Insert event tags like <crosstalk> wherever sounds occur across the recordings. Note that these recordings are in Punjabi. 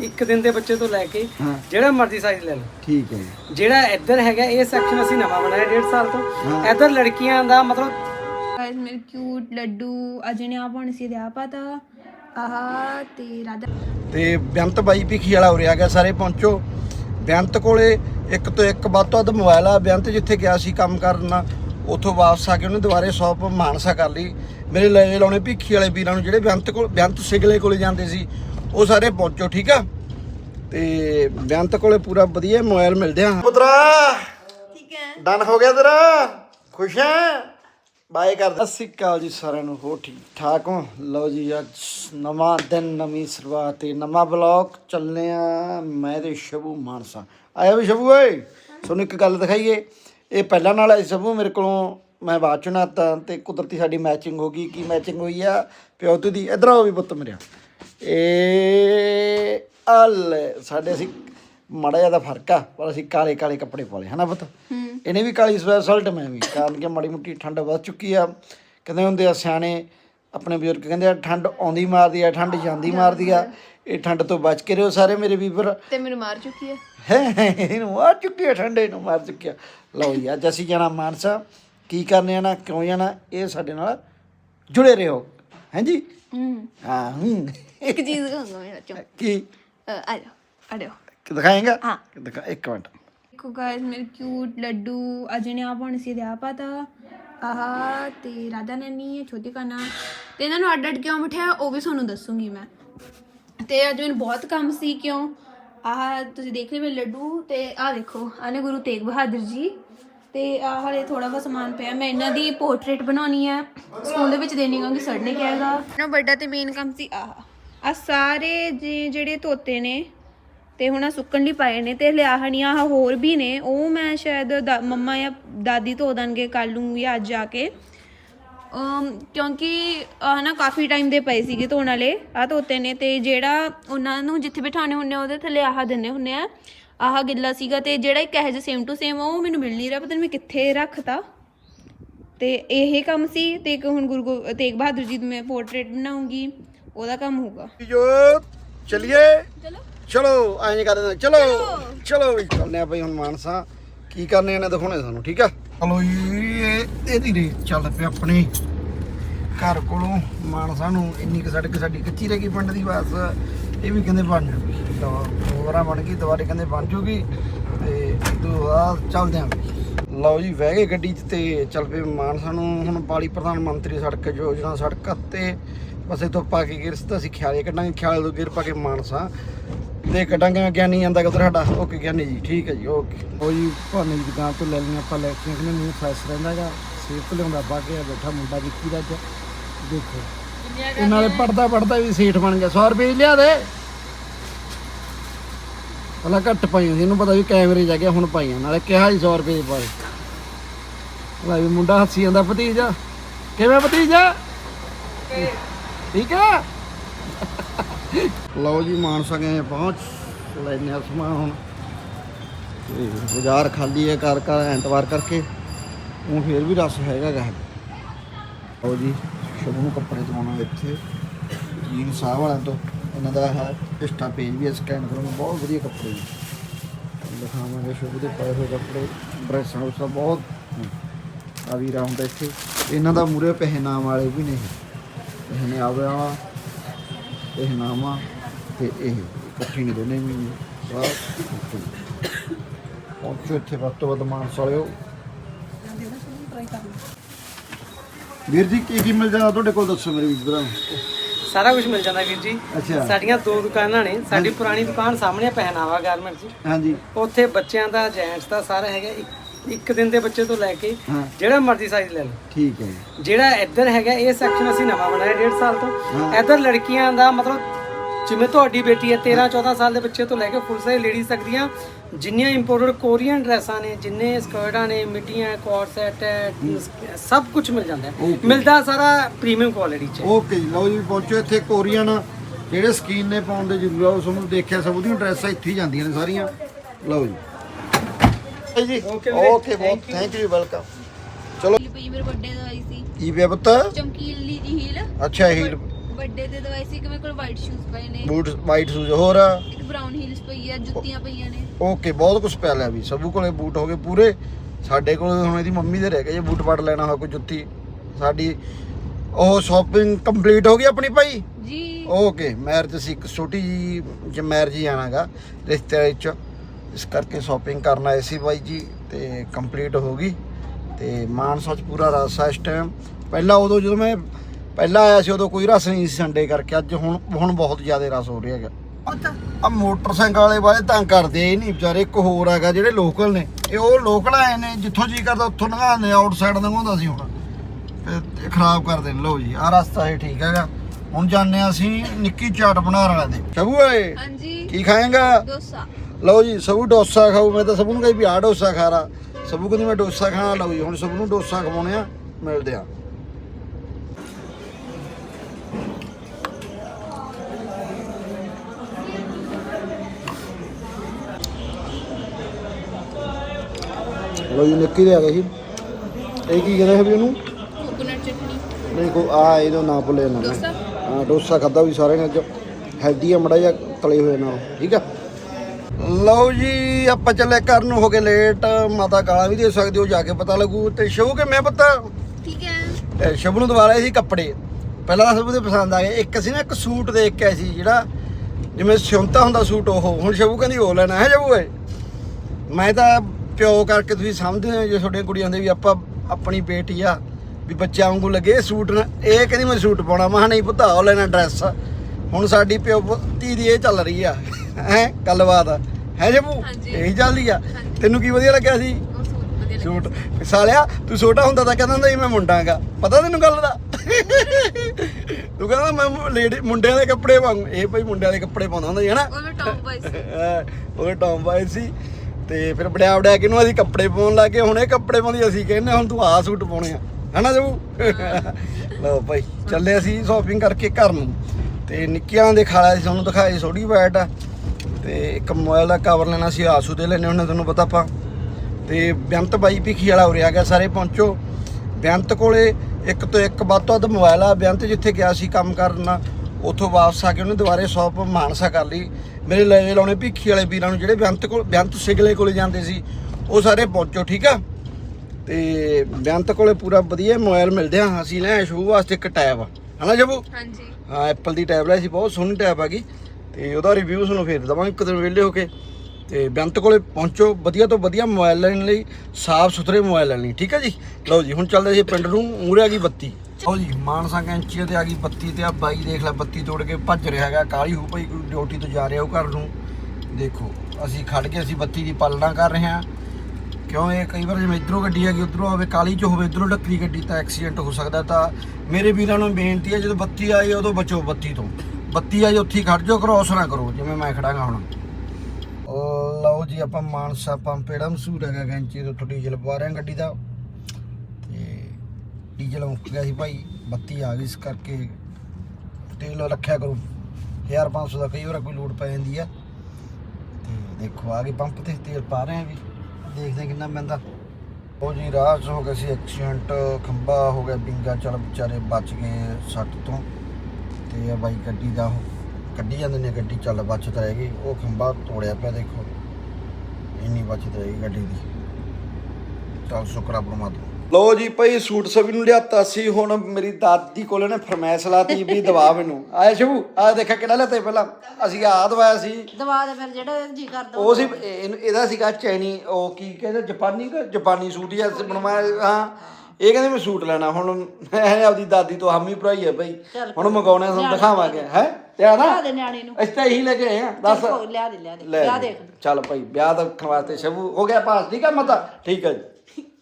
ਇੱਕ ਦਿਨ ਦੇ ਬੱਚੇ ਤੋਂ ਲੈ ਕੇ ਹਾਂ। ਜਿਹੜਾ ਮਰਜ਼ੀ ਸਾਈਜ਼ ਲੈ ਲਓ। ਠੀਕ ਹੈ ਜੀ। ਜਿਹੜਾ ਇੱਧਰ ਹੈਗਾ ਇਹ ਸੈਕਸ਼ਨ ਅਸੀਂ ਨਵਾਂ ਬਣਾਇਆ ਡੇਢ ਸਾਲ ਤੋਂ। ਇੱਧਰ ਲੜਕੀਆਂ ਦਾ ਮਤਲਬ ਗਾਇਸ ਮੇਰੇ ਕਿਊਟ ਲੱਡੂ ਅਜਨੇ ਆ ਪਾਉਣ ਸੀ ਦਿਆ ਪਤਾ। ਆਹ ਤੇ ਰਾਧਾ ਤੇ ਬੇਅੰਤ ਬਾਈ ਭਿੱਖੀ ਵਾਲਾ ਉਰੇ ਆ ਗਿਆ ਸਾਰੇ ਪਹੁੰਚੋ। ਬੇਅੰਤ ਕੋਲੇ ਇੱਕ ਤੋਂ ਇੱਕ ਵੱਧ ਤੋਂ ਵੱਧ ਮੋਬਾਈਲ ਆ। ਬੇਅੰਤ ਜਿੱਥੇ ਗਿਆ ਸੀ ਕੰਮ ਕਰਨ ਉੱਥੋਂ ਵਾਪਸ ਆ ਕੇ ਉਹਨੇ ਦੁਬਾਰੇ ਸ਼ਾਪ ਮਾਨਸਾ ਕਰ ਲਈ। ਮੇਰੇ ਲੈ ਲਾਉਣੇ ਭਿੱਖੀ ਵਾਲੇ ਵੀਰਾਂ ਨੂੰ ਜਿਹੜੇ ਬੇਅੰਤ ਕੋਲ ਬੇਅੰਤ ਸਿਗਲੇ ਕੋਲੇ ਜਾਂਦੇ ਸੀ ਉਹ ਸਾਰੇ ਪਹੁੰਚੋ ਠੀਕ ਆ? ਤੇ ਬੇਅੰਤ ਕੋਲੇ ਪੂਰਾ ਵਧੀਆ ਮੋਬਾਈਲ ਮਿਲਦੇ ਆ। ਪੁੱਤਰਾ ਠੀਕ ਹੈ। ਡਨ ਹੋ ਗਿਆ ਤੇਰਾ? ਖੁਸ਼ ਹੈ? ਬਾਏ ਕਰ ਸਤਿ ਸ਼੍ਰੀ ਅਕਾਲ ਜੀ ਸਾਰਿਆਂ ਨੂੰ ਹੋ ਠੀਕ ਠਾਕ ਹੋ? ਲਓ ਜੀ ਅੱਜ ਨਵਾਂ ਦਿਨ ਨਵੀਂ ਸ਼ੁਰੂਆਤ ਤੇ ਨਵਾਂ ਬਲੌਗ ਚੱਲਨੇ ਆ। ਮੈਂ ਤੇ ਸ਼ਬੂ ਮਾਨਸਾ। ਆਇਆ ਵੀ ਸ਼ਬੂ ਓਏ? ਤੁਹਾਨੂੰ ਇੱਕ ਗੱਲ ਦਿਖਾਈਏ। ਇਹ ਪਹਿਲਾਂ ਨਾਲ ਆਈ ਸ਼ਬੂ ਮੇਰੇ ਕੋਲੋਂ। ਮੈਂ ਬਾਅਦ ਚ ਨਾਤਾ ਤੇ ਕੁਦਰਤੀ ਸਾਡੀ ਮੈਚਿੰਗ ਹੋ ਗਈ। ਕੀ ਮੈਚਿੰਗ ਹੋਈ ਆ? ਪਿਓ ਤੇ ਦੀ। ਇਧਰ ਆਓ ਵੀ ਪੁੱਤ ਮੇਰਿਆ ਇਹ ਅਲ। ਸਾਡੇ ਅਸੀਂ ਮਾੜਾ ਜਿਹਾ ਦਾ ਫ਼ਰਕ ਆ ਪਰ ਅਸੀਂ ਕਾਲੇ ਕਾਲੇ ਕੱਪੜੇ ਪਾਲੇ ਹਨਾ ਪੁੱਤ? ਇਹਨੇ ਵੀ ਕਾਲੀ ਸਵੈਸਲਟ ਮੈਂ ਵੀ ਕਾਰਨ ਕਿ ਮਾੜੀ ਮੁੱਟੀ ਠੰਡ ਵੱਧ ਚੁੱਕੀ ਆ। ਕਹਿੰਦੇ ਹੁੰਦੇ ਆ ਸਿਆਣੇ ਆਪਣੇ ਬਜ਼ੁਰਗ ਕਹਿੰਦੇ ਆ ਠੰਡ ਆਉਂਦੀ ਮਾਰਦੀ ਆ ਠੰਡ ਜਾਂਦੀ ਮਾਰਦੀ ਆ। ਇਹ ਠੰਡ ਤੋਂ ਬਚ ਕੇ ਰਹੋ ਸਾਰੇ ਮੇਰੇ ਵੀਰ। ਤੇ ਮੈਨੂੰ ਮਾਰ ਚੁੱਕੀ ਹੈ ਹੈ ਇਹਨੂੰ ਮਾਰ ਚੁੱਕੀ ਆ ਠੰਡੇ ਨੂੰ ਮਾਰ ਚੁੱਕਿਆ ਲਓ ਜੀ ਅੱਜ ਅਸੀਂ ਜਾਣਾ ਮਾਨਸਾ। ਕੀ ਕਰਨੇ ਆ ਨਾ ਕਿਉਂ ਜਾਣਾ ਇਹ ਸਾਡੇ ਨਾਲ ਜੁੜੇ ਰਹੋ। ਹਾਂਜੀ ਹੂੰ ਹਾਂ ਹੂੰ ਇੱਕ ਚੀਜ਼ ਕਹਾਂਗਾ ਮੈਂ ਬੱਚੋ ਕੀ ਆ ਜਾ ਆ ਜਾ ਕਿ ਦਿਖਾਏਗਾ ਹਾਂ। ਦਿਖਾ ਇੱਕ ਮਿੰਟ ਦੇਖੋ ਗਾਇਸ ਮੇਰੇ ਕਿਊਟ ਲੱਡੂ ਅਜਨੇ ਆ ਪਾਉਣ ਸੀ ਦਿਆ ਪਤਾ ਆਹ ਤੇ ਰਾਧਾ ਨੈਣੀ ਹੈ ਛੋਟੀ ਕਨਾ ਤੇ ਇਹਨਾਂ ਨੂੰ ਅੱਡ ਅੱਡ ਕਿਉਂ ਬਿਠਾਇਆ ਉਹ ਵੀ ਤੁਹਾਨੂੰ ਦੱਸੂਗੀ ਮੈਂ। ਤੇ ਅੱਜ ਮੈਨੂੰ ਬਹੁਤ ਕੰਮ ਸੀ ਕਿਉਂ? ਆਹ ਤੁਸੀਂ ਦੇਖ ਰਹੇ ਮੇਰੇ ਲੱਡੂ ਤੇ ਆਹ ਦੇਖੋ ਆਨੇ ਗੁਰੂ ਤੇਗ ਬਹਾਦਰ ਜੀ। ਤੇ ਆਹ ਹਲੇ ਥੋੜਾ ਬਹੁਤ ਸਮਾਨ ਪਿਆ। ਮੈਂ ਇਹਨਾਂ ਦੀ ਪੋਰਟਰੇਟ ਬਣਾਉਣੀ ਹੈ ਸਕੂਲ ਦੇ ਵਿੱਚ ਦੇਣੀ ਕਹਾਂਗੀ ਸਰ ਨੇ ਕਿਹਾਗਾ ਨਾ, ਵੱਡਾ ਤੇ ਮੇਨ ਕੰਮ ਸੀ ਆਹ। ਆ ਸਾਰੇ ਜੇ- ਜਿਹੜੇ ਤੋਤੇ ਨੇ ਤੇ ਹੁਣ ਆਹ ਸੁੱਕਣ ਲਈ ਪਾਏ ਨੇ ਤੇ ਲਿਆਹਣੀਆਂ ਆਹ ਹੋਰ ਵੀ ਨੇ। ਉਹ ਮੈਂ ਸ਼ਾਇਦ ਦਾ- ਮੰਮਾ ਜਾਂ ਦਾਦੀ ਧੋ ਦੇਣਗੇ ਕੱਲ ਨੂੰ ਜਾਂ ਅੱਜ ਜਾ ਕੇ। ਕਿਉਂਕਿ ਆਹ ਨਾ ਕਾਫੀ ਟਾਈਮ ਦੇ ਪਏ ਸੀਗੇ ਧੋਣ ਵਾਲੇ ਆ ਧੋਤੇ ਨੇ ਤੇ ਜਿਹੜਾ ਉਹਨਾਂ ਨੂੰ ਜਿੱਥੇ ਬਿਠਾਣੇ ਹੁੰਨੇ ਉਹਦੇ ਥੱਲੇ ਆਹ ਦਿੰਨੇ ਹੁੰਨੇ ਆ। ਆਹ ਗਿੱਲਾ ਸੀਗਾ ਤੇ ਜਿਹੜਾ ਇੱਕ ਇਹ ਜਿਹਾ ਸੇਮ ਟੂ ਸੇਮ ਉਹ ਮੈਨੂੰ ਮਿਲ ਨਹੀਂ ਰਿਹਾ ਪਤਾ ਨਹੀਂ ਮੈਂ ਕਿੱਥੇ ਰੱਖਤਾ। ਤੇ ਇਹ ਕੰਮ ਸੀ ਤੇ ਇੱਕ ਹੁਣ ਗੁਰੂ ਗੋ- ਤੇਗ ਬਹਾਦਰ ਜੀ ਦੀ ਮੈਂ ਪੋਰਟਰੇਟ ਬਣਾਉਂਗੀ ਉਹਦਾ ਕੰਮ ਹੋਊਗਾ। ਜੋ ਚਲਿਏ। ਚਲੋ। ਐਂ ਕਰ ਦਿੰਦੇ ਚਲੋ ਚਲੋ। ਵੀ ਚੱਲਨੇ ਆ ਬਈ ਹੁਣ ਮਾਨਸਾ। ਕੀ ਕਰਨੇ ਨੇ ਦਿਖਾਉਣੇ ਸਾਨੂੰ, ਠੀਕ ਆ? ਚਲੋ ਜੀ, ਇਹ ਇਹਦੀ ਰੇ ਚੱਲ ਪਿਆ ਆਪਣੇ। ਘਰ ਕੋਲੋਂ ਮਾਨਸਾ ਨੂੰ ਇੰਨੀ ਕੁ ਸੜਕ ਸਾਡੀ ਕੱਚੀ ਰਹਿ ਗਈ ਪਿੰਡ ਦੀ, ਬਸ ਇਹ ਵੀ ਕਹਿੰਦੇ ਬਣ ਜੂਗੀ। ਦੁਬਾਰਾ ਬਣ ਗਈ, ਦੁਬਾਰੇ ਕਹਿੰਦੇ ਬਣ ਜੂਗੀ ਤੇ ਦੁਆ ਚੱਲਦੇ ਆਂ ਵੀ ਲਓ ਜੀ, ਵਹਿ ਗਏ ਗੱਡੀ 'ਚ ਤੇ ਚੱਲ ਪਏ ਮਾਨਸਾ ਨੂੰ। ਹੁਣ ਪਾਲੀ ਪ੍ਰਧਾਨ ਮੰਤਰੀ ਸੜਕ ਯੋਜਨਾ ਸੜਕ ਤੇ ਬਸ ਤੋਂ ਪਾ ਕੇ ਗਿਰ ਸਿੱਧਾ ਅਸੀਂ ਖਿਆਲੇ ਕੱਢਾਂਗੇ। ਖਿਆਲੇ ਤੋਂ ਗਿਰ ਪਾ ਕੇ ਮਾਨਸਾ। ਤੇ ਕੱਢਾਂਗੇ ਮੈਂ ਗਿਆਨੀ ਆਂਦਾ ਕਿਧਰ ਸਾਡਾ? ਓਕੇ ਗਿਆਨੀ ਜੀ ਠੀਕ ਹੈ ਜੀ ਓਕੇ। ਉਹ ਜੀ ਭਾਨੇ ਦੀ ਦੁਕਾਨ ਤੋਂ ਲੈ ਲਈਆਂ ਆਪਾਂ ਲੈ ਕੇ ਕਹਿੰਦੇ ਮੂੰਹ ਫਰੈਸ਼ ਰਹਿੰਦਾਗਾ ਸੇਫ ਲਿਆਉਂਦਾ ਬਾਗੇ ਬੈਠਾ ਮੁੰਡਾ ਵਿੱਕੀ ਦਾ ਅੱਜ ਦੇਖੋ। ਇਹ ਨਾਲੇ ਪੜਦਾ ਪੜਦਾ ਵੀ ਸੇਠ ਬਣ ਗਿਆ। 100 ਰੁਪਏ ਲਿਆ ਦੇ। ਪਹਿਲਾਂ ਘੱਟ ਪਾਈਆਂ ਸੀ ਇਹਨੂੰ ਪਤਾ ਵੀ ਕੈਮਰੇ ਜਾ ਗਿਆ ਹੁਣ ਪਾਈਆਂ ਨਾਲੇ ਕਿਹਾ ਜੀ 100 ਰੁਪਏ ਦੇ ਪਾਏ ਲੈ ਵੀ ਮੁੰਡਾ ਹੱਸੀ ਜਾਂਦਾ ਭਤੀਜਾ। ਕਿਵੇਂ ਭਤੀਜਾ? ਠੀਕ ਆ ਲਓ ਜੀ, ਮਾਨਸਾ ਗਏ ਹਾਂ ਪਹੁੰਚ। ਲੈਨੇ ਆ ਸਮਾਨ ਹੁਣ। ਤੇ ਬਾਜ਼ਾਰ ਖਾਲੀ ਹੈ ਕਰ ਕਰ ਐਤਵਾਰ ਕਰਕੇ। ਉਹ ਫੇਰ ਵੀ ਰਸ ਹੈਗਾ ਗਾ। ਲਓ ਜੀ ਸ਼ੁਭ ਨੂੰ ਕੱਪੜੇ ਦਵਾਉਣਾ ਇੱਥੇ। ਜੀਨ ਸਾਹ ਵਾਲਿਆਂ ਤੋਂ ਇਹਨਾਂ ਦਾ ਹੈ ਇੰਸਟਾ ਪੇਜ ਵੀ ਸਕੈਨ ਕਰੋ ਬਹੁਤ ਵਧੀਆ ਕੱਪੜੇ ਜੀ ਦਿਖਾਵਾਂਗੇ ਸ਼ੁਭ ਦੇ ਪਾਏ ਹੋਏ ਕੱਪੜੇ ਡਰੈਸਾਂ ਉਸਾ ਬਹੁਤ। ਆ ਵੀ ਰਾਉਂਡ ਇੱਥੇ। ਇਹਨਾਂ ਦਾ ਮੂਰੇ ਪਹਿਨਾਮ ਵਾਲੇ ਵੀ ਨਹੀਂ ਇਹਨੇ ਆਵਾ ਪਹਿਨਾਵਾ। ਤੇ ਇਹ ਇਕੱਠੀ ਨੇ ਦੋਨੇ ਵੀ ਬਸ ਪਹੁੰਚੋ ਇੱਥੇ ਵੱਧ ਤੋਂ ਵੱਧ ਮਾਨਸ ਵਾਲਿਓ। ਵੀਰ ਜੀ ਕੀ ਕੀ ਮਿਲ ਜਾਣਾ ਤੁਹਾਡੇ ਕੋਲ? ਦੱਸੋ ਮੇਰੇ ਵੀਰ ਭਰਾ। ਸਾਰਾ ਕੁਝ ਮਿਲ ਜਾਂਦਾ ਵੀਰ ਜੀ। ਅੱਛਾ। ਸਾਡੀਆਂ ਦੋ ਦੁਕਾਨਾਂ ਨੇ। ਸਾਡੀ ਪੁਰਾਣੀ ਦੁਕਾਨ ਸਾਹਮਣੇ ਪਹਿਨਾਵਾ ਗਾਰਮੈਂਟ ਜੀ ਹਾਂਜੀ। ਉੱਥੇ ਬੱਚਿਆਂ ਦਾ ਜੈਂਟਸ ਦਾ ਸਾਰਾ ਹੈਗਾ। ਇੱਕ- ਦਿਨ ਦੇ ਬੱਚੇ ਤੋਂ ਲੈ ਕੇ ਜਿਹੜਾ ਮਰਜ਼ੀ ਸਾਈਜ਼ ਲੈ ਲਓ। ਠੀਕ ਹੈ। ਜਿਹੜਾ ਇੱਧਰ ਹੈਗਾ ਇਹ ਸੈਕਸ਼ਨ ਅਸੀਂ ਨਵਾਂ ਬਣਾਇਆ ਡੇਢ ਸਾਲ ਤੋਂ। ਇੱਧਰ ਲੜਕੀਆਂ ਦਾ ਮਤਲਬ ਜਿਵੇਂ ਤੁਹਾਡੀ ਬੇਟੀ ਹੈ 13 14 ਸਾਲ ਦੇ ਬੱਚੇ ਤੋਂ ਲੈ ਕੇ ਫੁੱਲ ਸਾਈਜ਼ ਲੇਡੀਜ਼ ਤੱਕ ਦੀਆਂ ਜਿੰਨੀਆਂ ਇੰਪੋਰਟਡ ਕੋਰੀਅਨ ਡਰੈਸਾਂ ਨੇ ਜਿੰਨੇ ਸਕਰਟਾਂ ਨੇ ਮਿੱਟੀਆਂ ਕੋਟ ਸੈਟ ਹੈ ਸਭ ਕੁਝ ਮਿਲ ਜਾਂਦਾ ਹੈ. ਮਿਲਦਾ ਸਾਰਾ ਪ੍ਰੀਮੀਅਮ ਕੁਆਲਿਟੀ ਚ। ਓਕੇ ਜੀ ਲਓ ਜੀ ਪਹੁੰਚੋ ਇੱਥੇ ਕੋਰੀਅਨ। ਜਿਹੜੇ ਸਕੀਨ ਨੇ ਪਾਉਣ ਦੇ ਜ਼ਰੂਰ ਆਓ ਤੁਹਾਨੂੰ ਦੇਖਿਆ ਸਭ ਉਹਦੀਆਂ ਡਰੈਸਾਂ ਇੱਥੇ ਹੀ ਜਾਂਦੀਆਂ ਨੇ ਸਾਰੀਆਂ। ਲਓ ਜੀ। ਜੀ। ਵੀਰੇ, ਓਕੇ ਬਹੁਤ. ਥੈਂਕ ਯੂ ਵੈਲਕਮ ਚਲੋ। ਪਈ ਮੇਰੇ ਵੱਡੇ ਦਵਾਈ ਸੀ। ਕੀ ਪਿਆ ਪੁੱਤ। ਚਮਕੀਲੀ ਜੀ ਹੀਲ। ਅੱਛਾ ਹੀਲ। ਵੱਡੇ ਤੇ ਦਵਾਈ ਸੀ ਕਿ ਮੇਰੇ ਕੋਲ ਵਾਈਟ ਸ਼ੂਜ਼ ਪਏ ਨੇ। ਬੂਟ ਵਾਈਟ ਸ਼ੂਜ਼ ਹੋਰ? ਇੱਕ ਬ੍ਰਾਊਨ ਹੀਲਸ ਪਈ ਆ ਜੁੱਤੀਆਂ ਪਈਆਂ ਨੇ। ਓਕੇ ਬਹੁਤ ਕੁਝ ਪਿਆ ਲਿਆ ਵੀ। ਸਭੂ ਕੋਲੇ ਬੂਟ ਹੋ ਗਏ ਪੂਰੇ। ਸਾਡੇ ਕੋਲ ਹੁਣ ਇਹਦੀ ਮੰਮੀ ਦੇ ਰਹਿ ਗਏ ਜੇ ਬੂਟ ਪਾਟ ਲੈਣਾ ਹੋਇਆ ਕੋਈ ਜੁੱਤੀ। ਸਾਡੀ ਉਹ ਸ਼ਾਪਿੰਗ ਕੰਪਲੀਟ ਹੋ ਗਈ ਆਪਣੀ ਭਾਈ? ਜੀ। ਓਕੇ ਮੈਰਿਜ ਸੀ ਇੱਕ ਛੋਟੀ ਜੀ ਜ ਮੈਰਿਜ ਹੀ ਆਣਾਗਾ ਰਿਸ਼ਤੇ ਚ। ਇਸ ਕਰਕੇ ਸ਼ਾਪਿੰਗ ਕਰਨ ਆਏ ਸੀ ਬਾਈ ਜੀ ਤੇ ਕੰਪਲੀਟ ਹੋ ਗਈ। ਤੇ ਮਾਨਸਾ ਚ ਪੂਰਾ ਰਸ ਇਸ ਟਾਈਮ ਪਹਿਲਾਂ ਉਦੋਂ ਜਦੋਂ ਮੈਂ ਪਹਿਲਾਂ ਆਇਆ ਸੀ ਉਦੋਂ ਕੋਈ ਰਸ ਨਹੀਂ ਸੀ ਸੰਡੇ ਕਰਕੇ ਅੱਜ ਹੁਣ ਹੁਣ ਬਹੁਤ ਜ਼ਿਆਦਾ ਰਸ ਹੋ ਰਿਹਾ ਹੈਗਾ। ਆ ਮੋਟਰਸਾਈਕਲ ਵਾਲੇ ਵਾਲੇ ਤੰਗ ਕਰਦੇ ਇਹ ਨਹੀਂ ਵਿਚਾਰੇ ਇੱਕ ਹੋਰ ਹੈਗਾ ਜਿਹੜੇ ਲੋਕਲ ਨੇ ਇਹ ਉਹ ਲੋਕਲ ਆਏ ਨੇ ਜਿੱਥੋਂ ਜੀ ਕਰਦਾ ਉੱਥੋਂ ਲੰਘਾਉਂਦੇ ਆਊਟਸਾਈਡ ਲੰਘਾਉਂਦਾ ਸੀ ਹੁਣ। ਤੇ ਖਰਾਬ ਕਰਦੇ ਨੇ ਲਓ ਜੀ ਆ ਰਸਤਾ ਇਹ ਠੀਕ ਹੈਗਾ। ਹੁਣ ਜਾਂਦੇ ਹਾਂ ਅਸੀਂ ਨਿੱਕੀ ਚਾਟ ਬਣਾ ਵਾਲੇ ਦੇ ਚਬੂ ਓਏ ਹਾਂਜੀ। ਕੀ ਖਾਏਗਾ? ਡੋਸਾ। ਲਓ ਜੀ ਸਭੂ ਡੋਸਾ ਖਾਊ ਮੈਂ ਤਾਂ ਸਭੂ ਨੂੰ ਕਹੀ ਵੀ ਆ ਡੋਸਾ ਖਾ ਰਾ ਸਭੂ ਕਹਿੰਦੀ ਮੈਂ ਡੋਸਾ ਖਾਣਾ ਲਓ ਜੀ ਹੁਣ ਸਭੂ ਨੂੰ ਡੋਸਾ ਖਵਾਉਣੇ ਆ ਮਿਲਦੇ ਆ ਲਓ ਜੀ ਨਿੱਕੀ ਦੇ ਆ ਗਏ ਸੀ ਇਹ ਕੀ ਕਹਿੰਦੇ ਹੈ ਵੀ ਉਹਨੂੰ? ਕੋਕੋਨਟ ਚਟਨੀ। ਨਹੀਂ ਕੋ ਆ ਇਹਦਾ ਨਾ ਭੁੱਲੇ ਨਾ ਮੈਂ। ਡੋਸਾ? ਹਾਂ ਡੋਸਾ ਖਾਦਾ ਵੀ ਸਾਰੇ ਨੇ ਅੱਜ। ਹੈਲਦੀ ਆ ਮੜਾ ਜਿਹਾ ਤਲੇ ਹੋਏ ਨਾਲ ਠੀਕ ਆ? ਲਓ ਜੀ ਆਪਾਂ ਚੱਲੇ ਘਰ ਨੂੰ ਹੋ ਗਏ ਲੇਟ ਮਾਤਾ ਗਾਲਾਂ ਵੀ ਦੇ ਸਕਦੇ ਹੋ ਜਾ ਕੇ ਪਤਾ ਲੱਗੂ। ਤੇ ਸ਼ੋਅ ਕਿ ਮੈਂ ਪਤਾ? ਠੀਕ ਹੈ ਸ਼ੁਭ ਨੂੰ ਦੁਬਾਰਾ ਸੀ ਕੱਪੜੇ। ਪਹਿਲਾਂ ਤਾਂ ਸਭ ਦੇ ਪਸੰਦ ਆ ਗਏ। ਇੱਕ ਸੀ ਨਾ ਇੱਕ ਸੂਟ ਦੇਖ ਕੇ ਆਏ ਸੀ ਜਿਹੜਾ ਜਿਵੇਂ ਸਿਉਂਤਾ ਹੁੰਦਾ ਸੂਟ ਉਹ। ਹੁਣ ਸ਼ਬੂ ਕਹਿੰਦੀ ਉਹ ਲੈਣਾ ਹੈ ਜਬੂ ਏ ਮੈਂ ਤਾਂ ਪਿਓ ਕਰਕੇ ਤੁਸੀਂ ਸਮਝਦੇ ਹੋ ਜੇ ਤੁਹਾਡੀਆਂ ਕੁੜੀਆਂ ਦੇ ਵੀ ਆਪਾਂ ਆਪਣੀ ਬੇਟੀ ਆ ਵੀ ਬੱਚਿਆਂ ਵਾਂਗੂ ਲੱਗੇ ਸੂਟ ਇਹ ਕਹਿੰਦੀ ਮੈਂ ਸੂਟ ਪਾਉਣਾ ਮੈਂ ਨਹੀਂ ਪੁੱਤਾ ਉਹ ਲੈਣਾ ਡਰੈਸ ਹੁਣ ਸਾਡੀ ਪਿਓ ਧੀ ਦੀ ਇਹ ਚੱਲ ਰਹੀ ਆ। ਹੈ ਗੱਲਬਾਤ ਹੈ ਜਬੂ। ਇਹੀ ਚੱਲਦੀ ਆ। ਤੈਨੂੰ ਕੀ ਵਧੀਆ ਲੱਗਿਆ ਸੀ? ਸੂਟ ਸਾਲਿਆ ਤੂੰ ਛੋਟਾ ਹੁੰਦਾ ਤਾਂ ਕਹਿੰਦਾ ਹੁੰਦਾ ਸੀ ਮੈਂ ਮੁੰਡਾਂਗਾ ਪਤਾ ਤੈਨੂੰ ਗੱਲ ਦਾ? ਤੂੰ ਕਹਿੰਦਾ ਮੈਂ ਲੇਡੀ ਮੁੰਡਿਆਂ ਦੇ ਕੱਪੜੇ ਵਾਂਗੂ ਇਹ ਭਾਈ ਮੁੰਡਿਆਂ ਦੇ ਕੱਪੜੇ ਪਾਉਂਦਾ ਹੁੰਦਾ ਸੀ ਹਨਾ? ਉਹ ਮੈਂ ਟੌਪ ਪਾਈ ਸੀ। ਉਹ ਟੌਮ ਬਾਈ ਸੀ। ਤੇ ਫਿਰ ਬੜਿਆ ਬੜਿਆ ਕੇ ਨੂੰ ਅਸੀਂ ਕੱਪੜੇ ਪਾਉਣ ਲੱਗੇ ਹੁਣ ਇਹ ਕੱਪੜੇ ਪਾਉਂਦੀ ਅਸੀਂ ਕਹਿੰਦੇ ਹੁਣ ਤੂੰ ਆਹ ਸੂਟ ਪਾਉਣੇ ਆ। ਹਨਾ ਜੂ ਲਓ ਭਾਈ ਚੱਲੇ ਅਸੀਂ ਸ਼ਾਪਿੰਗ ਕਰਕੇ ਘਰ ਨੂੰ। ਤੇ ਨਿੱਕੀਆਂ ਦੇ ਖਾਲਾ ਸੀ ਤੁਹਾਨੂੰ ਦਿਖਾਈ ਛੋਟੀ ਬੈਟ ਆ। ਤੇ ਇੱਕ ਮੋਬਾਈਲ ਦਾ ਕਵਰ ਲੈਣਾ ਸੀ ਆਸੂ ਦੇ ਲੈਣੇ ਉਹਨੇ ਤੁਹਾਨੂੰ ਪਤਾ ਆਪਾਂ। ਤੇ ਬੇਅੰਤ ਬਾਈ ਭਿੱਖੀ ਵਾਲਾ ਉਰੇ ਆ ਗਿਆ ਸਾਰੇ ਪਹੁੰਚੋ। ਬੇਅੰਤ ਕੋਲੇ ਇੱਕ ਤੋਂ ਇੱਕ ਵੱਧ ਤੋਂ ਵੱਧ ਮੋਬਾਈਲ ਆ। ਬੇਅੰਤ ਜਿੱਥੇ ਗਿਆ ਸੀ ਕੰਮ ਕਰਨਾ ਉੱਥੋਂ ਵਾਪਸ ਆ ਕੇ ਉਹਨੇ ਦੁਬਾਰੇ ਸ਼ਾਪ ਮਾਨਸਾ ਕਰ ਲਈ। ਮੇਰੇ ਲੈ ਲਾਉਣੇ ਭਿੱਖੀ ਵਾਲੇ ਵੀਰਾਂ ਨੂੰ ਜਿਹੜੇ ਬੇਅੰਤ ਕੋਲ ਬੇਅੰਤ ਸਿਗਲੇ ਕੋਲੇ ਜਾਂਦੇ ਸੀ ਉਹ ਸਾਰੇ ਪਹੁੰਚੋ ਠੀਕ ਆ? ਤੇ ਬੇਅੰਤ ਕੋਲੇ ਪੂਰਾ ਵਧੀਆ ਮੋਬਾਈਲ ਮਿਲਦੇ ਆ ਅਸੀਂ ਲੈ ਸ਼ੂ ਵਾਸਤੇ ਇੱਕ ਟੈਬ। ਹਨਾ ਜਬੂ ਹਾਂਜੀ। ਹਾਂ ਐਪਲ ਦੀ ਟੈਬ ਲਈ ਸੀ ਬਹੁਤ ਸੋਹਣੀ ਟੈਬ ਹੈਗੀ ਤੇ ਉਹਦਾ ਰਿਵਿਊ ਤੁਹਾਨੂੰ ਫੇਰ ਦਵਾਂਗੇ ਇੱਕ ਦਿਨ ਵਿਹਲੇ ਹੋ ਕੇ। ਤੇ ਬੇਅੰਤ ਕੋਲੇ ਪਹੁੰਚੋ ਵਧੀਆ ਤੋਂ ਵਧੀਆ ਮੋਬਾਈਲ ਲੈਣ ਲਈ ਸਾਫ਼ ਸੁਥਰੇ ਮੋਬਾਈਲ ਲੈਣ ਲਈ ਠੀਕ ਹੈ ਜੀ? ਲਓ ਜੀ ਹੁਣ ਚੱਲਦੇ ਜੀ ਪਿੰਡ ਨੂੰ ਮੂਰੇ ਆ ਗਈ ਬੱਤੀ। ਉਹ ਜੀ, ਮਾਨਸਾ ਕੈਂਚੀਆਂ ਤੇ ਆ ਗਈ ਬੱਤੀ ਤੇ ਆ ਬਾਈ ਦੇਖ ਲੈ, ਬੱਤੀ ਤੋੜ ਕੇ ਭੱਜ ਰਿਹਾ ਹੈਗਾ, ਕਾਲੀ ਹੋ ਭਾਈ ਕੋਈ ਡਿਊਟੀ ਤੋਂ ਜਾ ਰਿਹਾ ਉਹ ਘਰ ਨੂੰ। ਦੇਖੋ, ਅਸੀਂ ਖੜ ਕੇ ਅਸੀਂ ਬੱਤੀ ਦੀ ਪਾਲਣਾ ਕਰ ਰਹੇ ਹਾਂ। ਕਿਉਂ ਇਹ ਕਈ ਵਾਰ ਜਿਵੇਂ ਇਧਰੋਂ ਗੱਡੀ ਆ ਗਈ, ਉਧਰੋਂ ਆਵੇ, ਕਾਲੀ ਚ ਹੋਵੇ, ਇਧਰੋਂ ਡੱਕਰੀ ਗੱਡੀ ਤਾਂ ਐਕਸੀਡੈਂਟ ਹੋ ਸਕਦਾ ਤਾਂ ਮੇਰੇ ਵੀਰਾਂ ਨੂੰ ਬੇਨਤੀ ਹੈ, ਜਦੋਂ ਬੱਤੀ ਆਏ ਉਦੋਂ ਬਚੋ ਬੱਤੀ ਤੋਂ। ਬੱਤੀ ਆਈ, ਉੱਥੇ ਹੀ ਖੜ ਜਾਓ ਕ੍ਰੋਸ ਨਾ ਕਰੋ, ਜਿਵੇਂ ਮੈਂ ਖੜਾਂਗਾ ਹੁਣ। ਉਹ ਲਓ ਜੀ, ਆਪਾਂ ਮਾਨਸਾ ਪੰਪ ਜਿਹੜਾ ਮਸ਼ਹੂਰ ਹੈਗਾ ਗੈਂਚੀ ਤੋਂ ਡੀਜ਼ਲ ਪਵਾ ਰਹੇ ਹਾਂ ਗੱਡੀ ਦਾ। ਡੀਜ਼ਲ ਮੁੱਕ ਗਿਆ ਸੀ ਭਾਈ, ਬੱਤੀ ਆ ਗਈ ਇਸ ਕਰਕੇ। ਤੇਲ ਰੱਖਿਆ ਕਰੋ। 1500 ਦਾ ਕਈ ਵਾਰ ਕੋਈ ਲੋਡ ਪੈ ਜਾਂਦੀ ਆ। ਤੇ ਦੇਖੋ, ਆ ਗਏ ਪੰਪ ਤੇ ਤੇਲ ਪਾ ਰਹੇ ਆ ਵੀ। ਦੇਖਦੇ ਹਾਂ ਕਿੰਨਾ ਪੈਂਦਾ। ਉਹ ਜੀ ਰਾਹ 'ਚ ਹੋ ਗਿਆ ਸੀ ਐਕਸੀਡੈਂਟ ਖੰਭਾ ਹੋ ਗਿਆ, ਬਿੰਗਾ ਚਲ ਵਿਚਾਰੇ ਬਚ ਗਏ ਸੱਟ ਤੋਂ। ਤੇ ਆ ਬਾਈ ਗੱਡੀ ਦਾ ਉਹ, ਕੱਢੀ ਜਾਂਦੇ ਨੇ ਗੱਡੀ, ਚੱਲ ਬਚਤ ਰਹਿ ਗਈ। ਉਹ ਖੰਭਾ ਤੋੜਿਆ ਪਿਆ, ਦੇਖੋ। ਇੰਨੀ ਬਚਤ ਰਹਿ ਗਈ ਗੱਡੀ ਦੀ। ਚੱਲ ਸ਼ੁਕਰ ਆ ਪਰਮਾਤਮਾ। ਲੋ ਜੀ ਭਾਈ ਸੂਟ ਸਭੀ ਨੂੰ ਲਿਆਤਾ ਸੀ ਹੁਣ ਮੇਰੀ ਦਾਦੀ ਕੋਲ ਨੇ ਫਰਮੈਸ਼ ਲਾਤੀ ਵੀ ਦਵਾ ਮੈਨੂੰ। ਆਇਆ ਸ਼ਬੂ ਆ ਦੇਖਿਆ ਕਿਹੜਾ ਲਿਆਤਾ ਪਹਿਲਾਂ? ਅਸੀਂ ਆ ਦਵਾਇਆ ਸੀ। ਦਵਾ ਦੇ ਫਿਰ ਜਿਹੜਾ ਜੀ ਕਰਦਾ ਉਹ ਸੀ ਇਹਨੂੰ- ਇਹਦਾ ਸੀਗਾ ਚੈਨੀ ਉਹ ਕੀ ਕਹਿੰਦੇ ਜਾਪਾਨੀ ਕਿ ਜਾਪਾਨੀ ਸੂਟ ਹੀ ਅਸੀਂ ਬਣਵਾਇਆ ਹਾਂ। ਇਹ ਕਹਿੰਦੇ ਮੈਂ ਸੂਟ ਲੈਣਾ ਹੁਣ ਮੈਂ ਆਪਦੀ ਦਾਦੀ ਤੋਂ ਹਾਮੀ ਭਰਾਈ ਹੈ ਭਾਈ। ਚੱਲ ਹੁਣ ਮੰਗਾਉਣੇ ਸਾਨੂੰ ਦਿਖਾਵਾਂਗੇ ਹੈ? ਤੇ ਆ ਨਾ? ਲਿਆ ਦੇ ਨਿਆਣੇ ਨੂੰ। ਅਸੀਂ ਤਾਂ ਇਹੀ ਲੈ ਕੇ ਆਏ ਆ ਦੱਸ। ਚੱਲ ਲਿਆ ਦੇ ਲਿਆ ਦੇ ਲੈ ਲਿਆ। ਦੇਖ। ਚੱਲ ਭਾਈ ਵਿਆਹ ਦਾ ਵਾਸਤੇ ਸ਼ਬੂ ਹੋ ਗਿਆ ਪਾਸ ਠੀਕ ਆ ਮਤਾ? ਠੀਕ ਹੈ ਜੀ।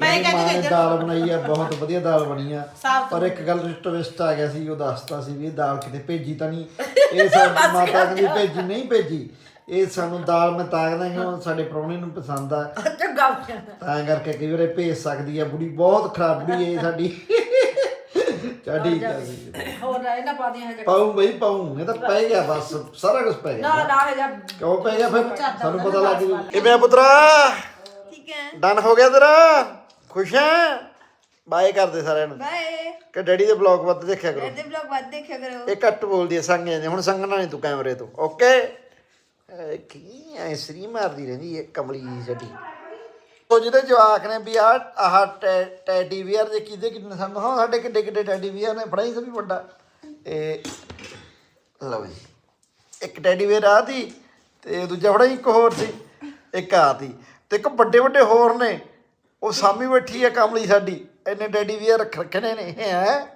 ਮੈਂ ਮਾਂ ਕਹਿੰਦੀ ਨੇ ਕਿ ਦਾਲ ਬਣਾਈ ਆ ਬਹੁਤ ਵਧੀਆ ਦਾਲ ਬਣੀ ਆ। ਪਰ ਇੱਕ ਗੱਲ ਟਵਿਸਟ ਆ ਗਿਆ ਸੀ ਉਹ ਦੱਸਤਾ ਸੀ ਵੀ ਇਹ ਦਾਲ ਕਿਤੇ ਭੇਜੀ ਤਾਂ ਨਹੀਂ। <laughs> ਇਹ ਸਾਡੀ ਮਾਤਾ ਕਹਿੰਦੀ ਭੇਜੀ ਨਹੀਂ ਭੇਜੀ। ਇਹ ਸਾਨੂੰ ਦਾਲ ਮੈਂ ਤਾਂ ਕਹਿੰਦਾ ਕਿ ਉਹ ਸਾਡੇ ਪ੍ਰਾਹੁਣੇ ਨੂੰ ਪਸੰਦ ਆ। ਚੰਗਾ ਤਾਂ ਕਰਕੇ ਕਈ ਵਾਰ ਇਹ ਭੇਜ ਸਕਦੀ ਆ ਬੁੜੀ ਬਹੁਤ ਖਰਾਬ ਬੁੜੀ ਹੈ ਸਾਡੀ। ਚਾ ਠੀਕ ਆ ਜੀ। ਹੋਰ ਰਹਿ ਨਾ ਪਾਦੀਆਂ ਹਜੇ। ਪਾਉਂ ਬਈ ਪਾਉਂ। ਇਹ ਤਾਂ ਪੈ ਗਿਆ ਬਸ ਸਾਰਾ ਕੁਝ ਪੈ ਨਾ ਗਿਆ। ਨਾ ਹੈ ਜਾ। ਕਿਉਂ ਪੈ ਗਿਆ ਫਿਰ? ਸਾਨੂੰ ਪਤਾ ਲੱਗ ਜੂ। ਕਿਵੇਂ ਆ ਪੁੱਤਰਾ? ਠੀਕ ਹੈ। ਡਨ ਹੋ ਗਿਆ ਤੇਰਾ? ਖੁਸ਼ ਹੈ ਬਾਏ ਕਰਦੇ ਸਾਰਿਆਂ ਨੂੰ। ਬਾਏ ਕਿ ਡੈਡੀ ਦੇ ਬਲੌਗ ਵੱਧ ਦੇਖਿਆ ਕਰੋ। ਇਹਦੇ ਵਲੌਗ ਬਾਅਦ ਦੇਖਿਆ ਕਰੋ। ਇਹ ਘੱਟ ਬੋਲਦੀ ਹੈ ਸੰਗ ਜਾਂਦੇ ਹੁਣ ਸੰਗਣਾ ਨਹੀਂ ਤੂੰ ਕੈਮਰੇ ਤੋਂ। ਓਕੇ ਕੀ ਐਸਰੀ ਮਾਰਦੀ ਰਹਿੰਦੀ ਹੈ ਕਮਲੀ ਜੱਡੀ। ਉਹ ਜਿਹਦੇ ਜਵਾਕ ਨੇ ਵੀ ਆਹ ਆਹ ਟੈਡੀ ਵੀਅਰ ਦੇ ਕਿਹਦੇ ਕਿੰਨੇ ਸਾਨੂੰ ਹਾਂ ਸਾਡੇ ਕਿੱਡੇ ਕਿੱਡੇ ਟੈਡੀ ਵੀਅਰ ਨੇ ਫੜਾਈ ਸਭ ਵੱਡਾ ਇਹ ਲਓ ਜੀ ਇੱਕ ਟੈਡੀ ਵੀਅਰ ਆ ਤੀ ਤੇ ਦੂਜਾ ਫੜਾ ਇੱਕ ਹੋਰ ਸੀ ਇੱਕ ਆ ਤੀ ਤੇ ਇੱਕ ਵੱਡੇ ਵੱਡੇ ਹੋਰ ਨੇ। ਉਹ ਸਾਮੀ ਬੈਠੀ ਹੈ ਕਮਲੀ ਸਾਡੀ। ਇੰਨੇ ਟੈਡੀ ਵੀਅਰ ਰੱਖ ਰੱਖਣੇ ਨੇ ਨੇ ਹੈ?